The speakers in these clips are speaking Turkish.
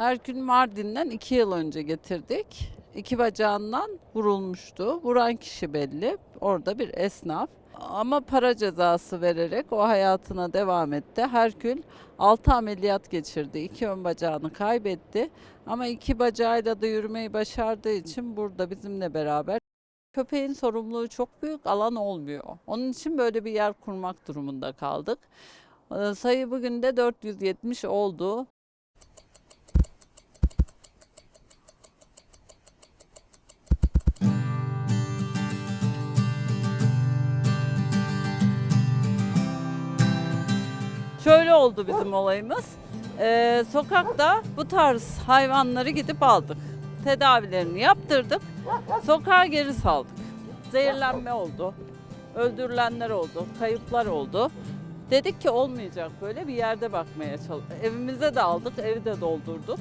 Herkül Mardin'den iki yıl önce getirdik. İki bacağından vurulmuştu. Vuran kişi belli. Orada bir esnaf. Ama para cezası vererek o hayatına devam etti. Herkül 6 ameliyat geçirdi. İki ön bacağını kaybetti. Ama iki bacağıyla da yürümeyi başardığı için burada bizimle beraber. Köpeğin sorumluluğu çok büyük, alan olmuyor. Onun için böyle bir yer kurmak durumunda kaldık. Ee, Sayı bugün de 470 oldu. Şöyle oldu bizim olayımız. Ee, sokakta bu tarz hayvanları gidip aldık. Tedavilerini yaptırdık. Sokağa geri saldık. Zehirlenme oldu. Öldürülenler oldu. Kayıplar oldu. Dedik ki olmayacak böyle bir yerde bakmaya çalış. Evimize de aldık, evi de doldurduk.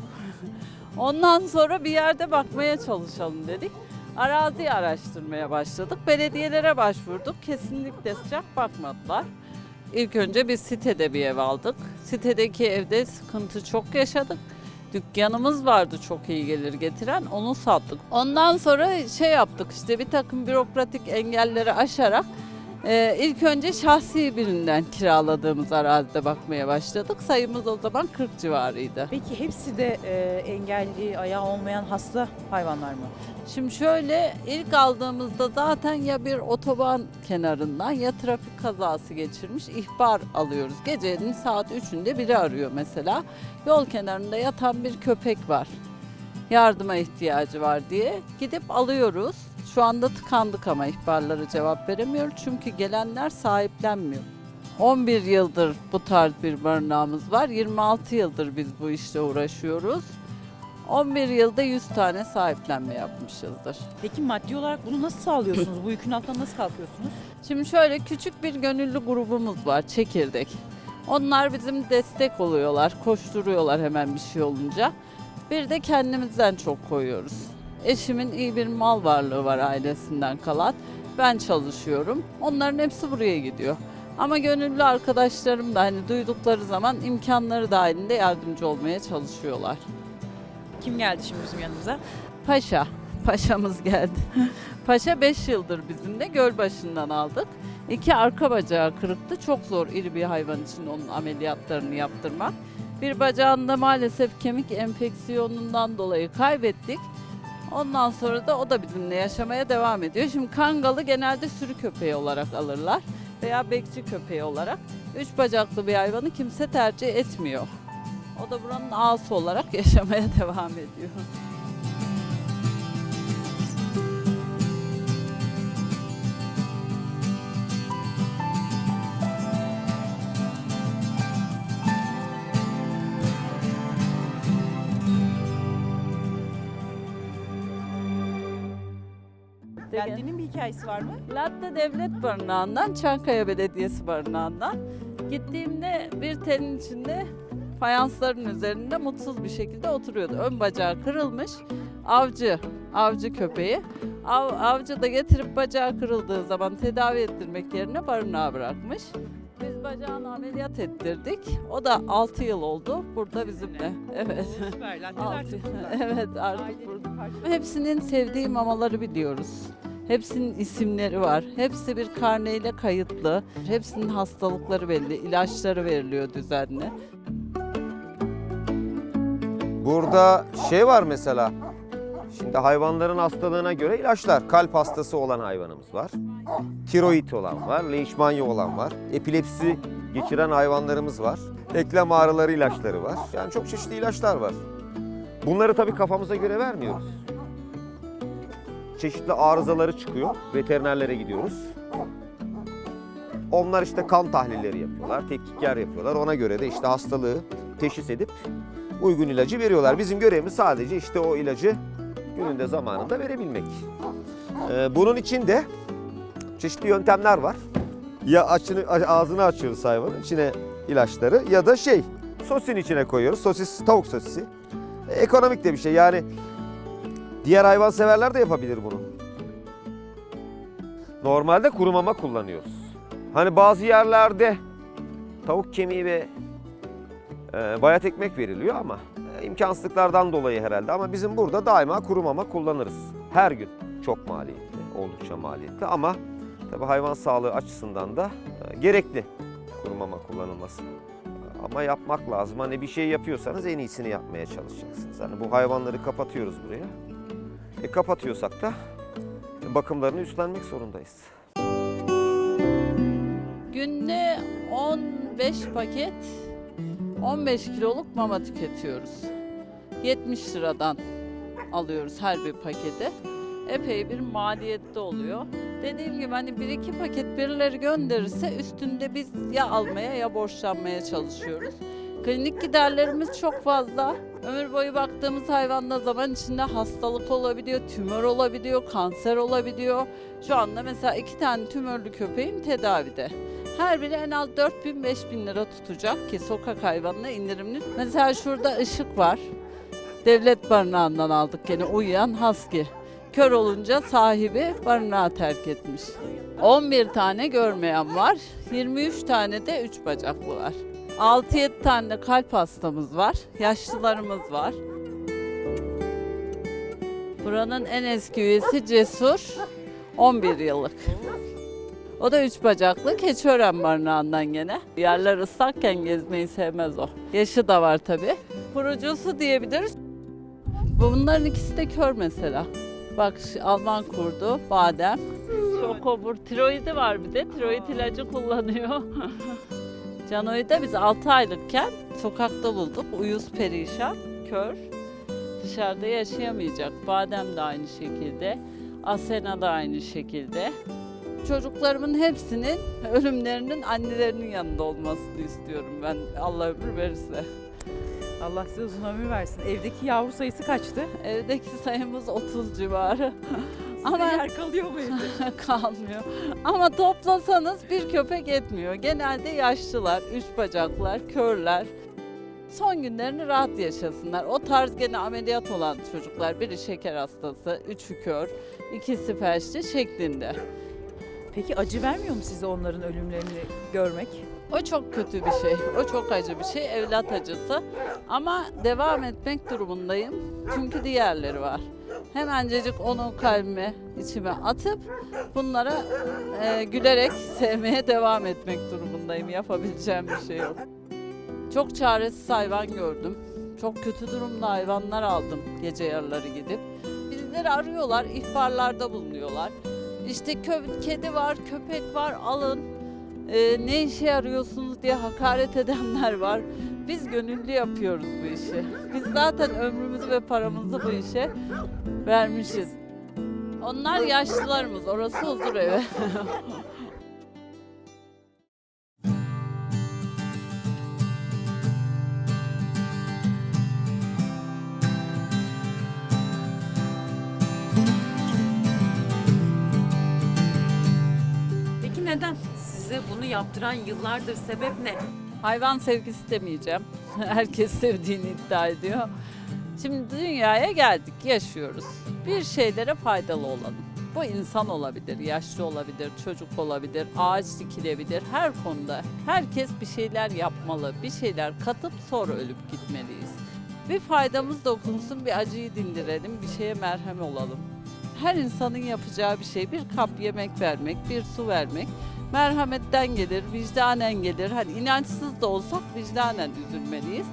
Ondan sonra bir yerde bakmaya çalışalım dedik. Arazi araştırmaya başladık. Belediyelere başvurduk. Kesinlikle sıcak bakmadılar. İlk önce bir sitede bir ev aldık. Sitedeki evde sıkıntı çok yaşadık. Dükkanımız vardı çok iyi gelir getiren onu sattık. Ondan sonra şey yaptık işte bir takım bürokratik engelleri aşarak e, ilk önce şahsi birinden kiraladığımız arazide bakmaya başladık. Sayımız o zaman 40 civarıydı. Peki hepsi de e, engelli, ayağı olmayan hasta hayvanlar mı? Şimdi şöyle ilk aldığımızda zaten ya bir otoban kenarından ya trafik kazası geçirmiş ihbar alıyoruz. Gecenin saat 3'ünde biri arıyor mesela. Yol kenarında yatan bir köpek var. Yardıma ihtiyacı var diye gidip alıyoruz. Şu anda tıkandık ama ihbarlara cevap veremiyoruz çünkü gelenler sahiplenmiyor. 11 yıldır bu tarz bir barınağımız var. 26 yıldır biz bu işle uğraşıyoruz. 11 yılda 100 tane sahiplenme yapmışızdır. Peki maddi olarak bunu nasıl sağlıyorsunuz? Bu yükün altından nasıl kalkıyorsunuz? Şimdi şöyle küçük bir gönüllü grubumuz var, çekirdek. Onlar bizim destek oluyorlar, koşturuyorlar hemen bir şey olunca. Bir de kendimizden çok koyuyoruz. Eşimin iyi bir mal varlığı var ailesinden kalan. Ben çalışıyorum. Onların hepsi buraya gidiyor. Ama gönüllü arkadaşlarım da hani duydukları zaman imkanları dahilinde yardımcı olmaya çalışıyorlar. Kim geldi şimdi bizim yanımıza? Paşa. Paşamız geldi. Paşa 5 yıldır bizimle Gölbaşı'ndan aldık. İki arka bacağı kırıktı. Çok zor iri bir hayvan için onun ameliyatlarını yaptırmak. Bir bacağında maalesef kemik enfeksiyonundan dolayı kaybettik. Ondan sonra da o da bizimle yaşamaya devam ediyor. Şimdi kangalı genelde sürü köpeği olarak alırlar veya bekçi köpeği olarak. Üç bacaklı bir hayvanı kimse tercih etmiyor. O da buranın ağası olarak yaşamaya devam ediyor. Geldiğinin bir hikayesi var mı? Latte Devlet Barınağı'ndan, Çankaya Belediyesi Barınağı'ndan gittiğimde bir telin içinde fayansların üzerinde mutsuz bir şekilde oturuyordu. Ön bacağı kırılmış. Avcı, avcı köpeği. Av, avcı da getirip bacağı kırıldığı zaman tedavi ettirmek yerine barınağa bırakmış. Biz bacağını ameliyat ettirdik. O da 6 yıl oldu burada bizimle. Evet. Süper. Altı. Evet artık burada. Hepsinin sevdiği mamaları biliyoruz. Hepsinin isimleri var. Hepsi bir karneyle kayıtlı. Hepsinin hastalıkları belli. ilaçları veriliyor düzenli. Burada şey var mesela. Şimdi hayvanların hastalığına göre ilaçlar. Kalp hastası olan hayvanımız var. Tiroid olan var. Leishmania olan var. Epilepsi geçiren hayvanlarımız var. Eklem ağrıları ilaçları var. Yani çok çeşitli ilaçlar var. Bunları tabii kafamıza göre vermiyoruz. Çeşitli arızaları çıkıyor. Veterinerlere gidiyoruz. Onlar işte kan tahlilleri yapıyorlar, tetkikler yapıyorlar. Ona göre de işte hastalığı teşhis edip uygun ilacı veriyorlar. Bizim görevimiz sadece işte o ilacı gününde zamanında verebilmek. Ee, bunun için de çeşitli yöntemler var. Ya açını, ağzını açıyoruz hayvanın içine ilaçları ya da şey sosin içine koyuyoruz. Sosis, tavuk sosisi. Ekonomik de bir şey yani diğer hayvan severler de yapabilir bunu. Normalde kuru mama kullanıyoruz. Hani bazı yerlerde tavuk kemiği ve e, bayat ekmek veriliyor ama E, imkansızlıklardan dolayı herhalde ama bizim burada daima kuru mama kullanırız. Her gün çok maliyetli, oldukça maliyetli ama tabii hayvan sağlığı açısından da e, gerekli kuru mama kullanılması. Ama yapmak lazım. Hani bir şey yapıyorsanız en iyisini yapmaya çalışacaksınız. Hani bu hayvanları kapatıyoruz buraya. E kapatıyorsak da bakımlarını üstlenmek zorundayız. Günde 15 paket 15 kiloluk mama tüketiyoruz. 70 liradan alıyoruz her bir paketi. Epey bir maliyetli oluyor. Dediğim gibi hani bir iki paket birileri gönderirse üstünde biz ya almaya ya borçlanmaya çalışıyoruz. Klinik giderlerimiz çok fazla. Ömür boyu baktığımız hayvanda zaman içinde hastalık olabiliyor, tümör olabiliyor, kanser olabiliyor. Şu anda mesela iki tane tümörlü köpeğim tedavide. Her biri en az 4000-5000 lira tutacak ki sokak hayvanına indirimli. Mesela şurada ışık var. Devlet barınağından aldık gene uyuyan husky. Kör olunca sahibi barınağı terk etmiş. 11 tane görmeyen var. 23 tane de üç bacaklı var. 6-7 tane kalp hastamız var. Yaşlılarımız var. Buranın en eski üyesi Cesur. 11 yıllık. O da üç bacaklı Keçiören barınağından gene. Yerler ıslakken gezmeyi sevmez o. Yaşı da var tabi. Kurucusu diyebiliriz. Bunların ikisi de kör mesela. Bak Alman kurdu, badem. Şokobur, tiroidi var bir de. Tiroid ilacı kullanıyor. Cano'yu da biz 6 aylıkken sokakta bulduk. Uyuz perişan, kör. Dışarıda yaşayamayacak. Badem de aynı şekilde. Asena da aynı şekilde. Çocuklarımın hepsinin ölümlerinin annelerinin yanında olmasını istiyorum ben. Allah ömür verirse. Allah size uzun ömür versin. Evdeki yavru sayısı kaçtı? Evdeki sayımız 30 civarı. Ama yer kalıyor mu evde? kalmıyor. Ama toplasanız bir köpek etmiyor. Genelde yaşlılar, üç bacaklar, körler. Son günlerini rahat yaşasınlar. O tarz gene ameliyat olan çocuklar, biri şeker hastası, üçü kör, ikisi felçli şeklinde. Peki acı vermiyor mu size onların ölümlerini görmek? O çok kötü bir şey. O çok acı bir şey. Evlat acısı. Ama devam etmek durumundayım. Çünkü diğerleri var. Hemencecik onu kalbime, içime atıp bunlara e, gülerek sevmeye devam etmek durumundayım. Yapabileceğim bir şey yok. Çok çaresiz hayvan gördüm. Çok kötü durumda hayvanlar aldım gece yarıları gidip. Bizleri arıyorlar, ihbarlarda bulunuyorlar. İşte kö- kedi var, köpek var, alın. Ee, ne işe arıyorsunuz diye hakaret edenler var. Biz gönüllü yapıyoruz bu işi. Biz zaten ömrümüzü ve paramızı bu işe vermişiz. Onlar yaşlılarımız, orası huzur evi. yaptıran yıllardır sebep ne? Hayvan sevgisi demeyeceğim. Herkes sevdiğini iddia ediyor. Şimdi dünyaya geldik, yaşıyoruz. Bir şeylere faydalı olalım. Bu insan olabilir, yaşlı olabilir, çocuk olabilir, ağaç dikilebilir. Her konuda herkes bir şeyler yapmalı, bir şeyler katıp sonra ölüp gitmeliyiz. Bir faydamız dokunsun, bir acıyı dindirelim, bir şeye merhem olalım. Her insanın yapacağı bir şey, bir kap yemek vermek, bir su vermek merhametten gelir, vicdanen gelir. Hani inançsız da olsak vicdanen üzülmeliyiz.